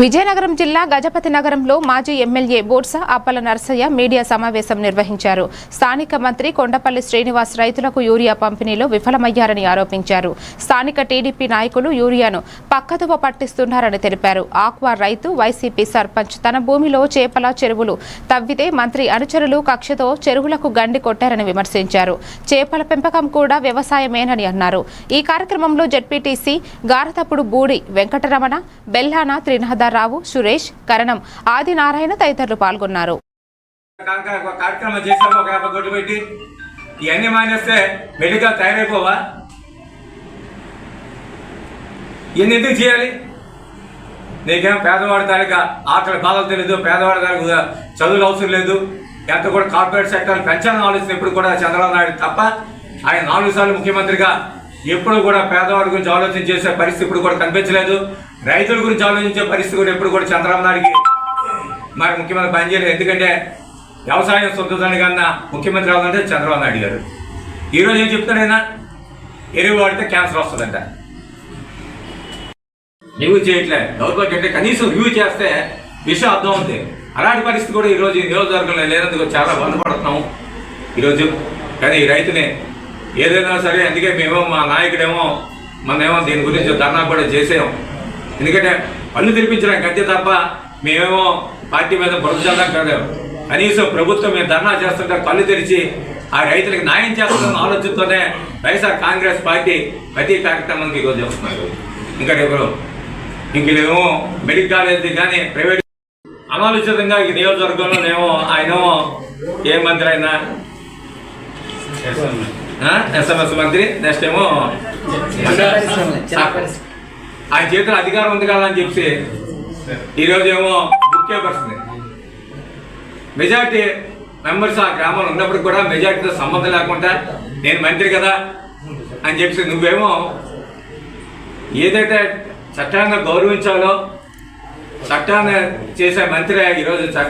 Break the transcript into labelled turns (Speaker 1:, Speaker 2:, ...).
Speaker 1: విజయనగరం జిల్లా గజపతి నగరంలో మాజీ ఎమ్మెల్యే బోర్స అప్పల నర్సయ్య మీడియా సమావేశం నిర్వహించారు. స్థానిక మంత్రి కొండపల్లి శ్రీనివాస్ రైతులకు యూరియా పంపిణీలో విఫలమయ్యారని ఆరోపించారు. స్థానిక టీడీపీ నాయకులు యూరియాను పక్కదోవ పట్టిస్తున్నారని తెలిపారు. ఆక్వా రైతు వైసీపీ సర్పంచ్ తన భూమిలో చేపల చెరువులు తవ్వితే మంత్రి అనుచరులు కక్షతో చెరువులకు గండి కొట్టారని విమర్శించారు. చేపల పెంపకం కూడా వ్యవసాయమేనని అన్నారు. ఈ కార్యక్రమంలో జడ్పీటీసీ గారతప్పుడు బూడి వెంకటరమణ బెల్లాన రావు సురేష్ కరణం ఆదినారాయణ తదితరులు పాల్గొన్నారు.
Speaker 2: కార్యక్రమం చేసాము ఒక యాభై కోట్లు పెట్టి. ఇవన్నీ మానేస్తే మెడికల్ తయారైపోవా? ఇవన్నీ ఎందుకు చేయాలి? నీకేం పేదవాడి తాలూకా ఆకలి బాధలు తెలియదు పేదవాడి తాలూకా చదువులు అవసరం లేదు. ఎంత కూడా కార్పొరేట్ సెక్టర్ పెంచాలని ఆలోచన ఎప్పుడు కూడా చంద్రబాబు నాయుడు తప్ప ఆయన నాలుగు సార్లు ముఖ్యమంత్రిగా ఎప్పుడు కూడా పేదవాడి గురించి ఆలోచన చేసే పరిస్థితి ఇప్పుడు కూడా కనిపించలేదు. రైతుల గురించి ఆలోచించే పరిస్థితి కూడా ఎప్పుడు కూడా చంద్రబాబు నాయుడికి మరి ముఖ్యమంత్రి పనిచేయలేదు ఎందుకంటే వ్యవసాయం సొంతదాన్ని కన్నా ముఖ్యమంత్రి అవ్వాలంటే చంద్రబాబు నాయుడు గారు. ఈరోజు ఏం చెప్తాడైనా ఎరువు వాడితే క్యాన్సర్ వస్తుందంట. రివ్యూ చేయట్లే. దౌర్భాగ్యం అంటే కనీసం రివ్యూ చేస్తే విషయం అర్థం అవుతుంది అలాంటి పరిస్థితి కూడా ఈరోజు ఈ నియోజకవర్గంలో లేనందుకు చాలా బాధపడుతున్నాము. ఈరోజు కానీ ఈ రైతుని ఏదైనా సరే అందుకే మేము మా నాయకుడేమో మనమేమో దీని గురించి ధర్నా కూడా చేసాం ఎందుకంటే పన్ను తెరిపించడానికి అంతే తప్ప మేమేమో పార్టీ మీద బురద చల్లం కాదు. కనీసం ప్రభుత్వం మేము ధర్నా చేస్తుంటే కళ్ళు తెరిచి ఆ రైతులకు న్యాయం చేస్తున్న ఆలోచనతోనే వైఎస్ఆర్ కాంగ్రెస్ పార్టీ ప్రతి కార్యక్రమానికి ఈరోజు చేస్తున్నారు ఇంకా రేపు ఇంకేమో మెడికల్ కాలేజ్ కానీ ప్రైవేట్ అనాలోచితంగా ఈ నియోజకవర్గంలోనేమో ఆయనేమో ఏ మంత్రి అయినా? ఎస్ఎంఎస్ మంత్రి? నెక్స్ట్ ఏమో? ఆయన చేతిలో అధికారం ఉంది కదా అని చెప్పి ఈరోజు ఏమో ముఖ్య పరిస్థితి మెజార్టీ మెంబర్స్ ఆ గ్రామంలో ఉన్నప్పుడు కూడా మెజార్టీతో సంబంధం లేకుండా నేను మంత్రి కదా అని చెప్పి నువ్వేమో ఏదైతే చట్టాన్ని గౌరవించాలో చట్టాన్ని చేసే మంత్రి ఈరోజు చట్ట